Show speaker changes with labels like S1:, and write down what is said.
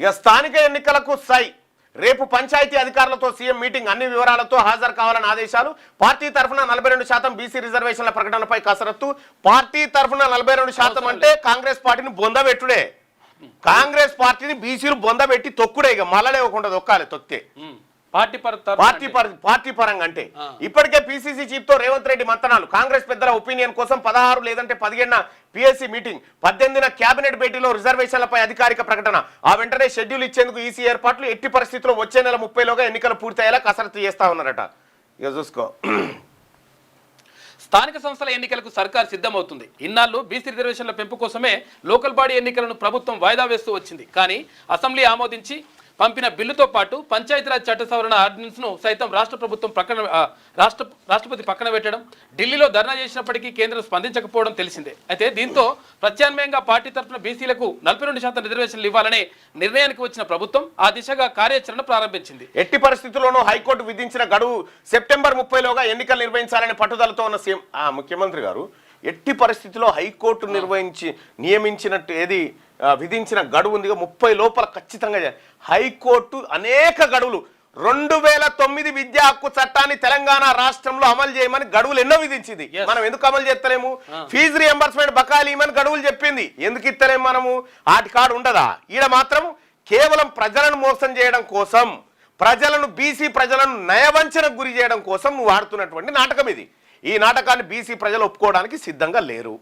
S1: ఇక స్థానిక ఎన్నికలకు సై. రేపు పంచాయతీ అధికారులతో సీఎం మీటింగ్. అన్ని వివరాలతో హాజరు కావాలని ఆదేశాలు. పార్టీ తరఫున నలభై రెండు శాతం బీసీ రిజర్వేషన్ల ప్రకటనపై కసరత్తు. పార్టీ తరఫున నలభై రెండు శాతం అంటే కాంగ్రెస్ పార్టీని బొందబెట్టుడే. కాంగ్రెస్ పార్టీని బీసీలు బొందబెట్టి తొక్కుడే. ఇక మళ్ళీ ఇవ్వకుండా తొక్కాలి తొక్కితే.
S2: పార్టీ
S1: పార్టీ పరంగా అంటే. ఇప్పటికే పిసిసి చీఫ్తో రేవంత్ రెడ్డి మంతనాలు. కాంగ్రెస్ పెద్దల ఒపీనియన్ కోసం పదహారు లేదంటే పదిహేనున పిఎస్సి మీటింగ్ పద్దెనిమిదిన కేబినెట్ భేటీలో రిజర్వేషన్లపై అధికారిక ప్రకటన. ఆ వెంటనే షెడ్యూల్ ఇచ్చేందుకు ఈసీ ఏర్పాట్లు ఎట్టి పరిస్థితుల్లో వచ్చే నెల ముప్పైలోగా ఎన్నికలు పూర్తయ్యేలా కసరత్తు చేస్తా ఉన్నారట. ఇక చూసుకో.
S2: స్థానిక సంస్థల ఎన్నికలకు సర్కార్ సిద్ధమవుతుంది. ఇన్నాళ్ళు బీసీ రిజర్వేషన్ల పెంపు కోసమే లోకల్ బాడీ ఎన్నికలను ప్రభుత్వం వాయిదా వేస్తూ వచ్చింది. కానీ అసెంబ్లీ ఆమోదించి పంపిన బిల్లుతో పాటు పంచాయతీరాజ్ చట్ట సవరణ ఆర్డినెన్స్ను సైతం రాష్ట్ర ప్రభుత్వం ప్రక్కన రాష్ట్ర రాష్ట్రపతి పక్కన పెట్టడం ఢిల్లీలో ధర్నా చేసినప్పటికీ కేంద్రం స్పందించకపోవడం తెలిసిందే. అయితే దీంతో ప్రత్యామ్నాయంగా పార్టీ తరఫున బీసీలకు నలభై రెండు శాతం రిజర్వేషన్లు ఇవ్వాలనే నిర్ణయానికి వచ్చిన ప్రభుత్వం ఆ దిశగా కార్యాచరణ ప్రారంభించింది.
S1: ఎట్టి పరిస్థితుల్లోనూ హైకోర్టు విధించిన గడువు సెప్టెంబర్ ముప్పైలోగా ఎన్నికలు నిర్వహించాలని పట్టుదలతో ఉన్న సీఎం ముఖ్యమంత్రి గారు ఎట్టి పరిస్థితుల్లో హైకోర్టు నిర్వహించి నియమించినట్టు ఏది విధించిన గడువు ఉంది ముప్పై లోపల ఖచ్చితంగా. హైకోర్టు అనేక గడువులు. రెండు వేల తొమ్మిది విద్యా హక్కు చట్టాన్ని తెలంగాణ రాష్ట్రంలో అమలు చేయమని గడువులు ఎన్నో విధించింది. మనం ఎందుకు అమలు చేస్తలేము? ఫీజు రియంబర్స్మెంట్ బకాయిలు ఇవ్వమని గడువులు చెప్పింది. ఎందుకు ఇస్తలేము మనము? ఆటి కాడు ఉండదా? ఈడ మాత్రం కేవలం ప్రజలను మోసం చేయడం కోసం ప్రజలను బీసీ ప్రజలను నయవంచనకు గురి చేయడం కోసం నువ్వు ఆడుతున్నటువంటి నాటకం ఇది. ఈ నాటకాన్ని బీసీ ప్రజలు ఒప్పుకోవడానికి సిద్ధంగా లేరు.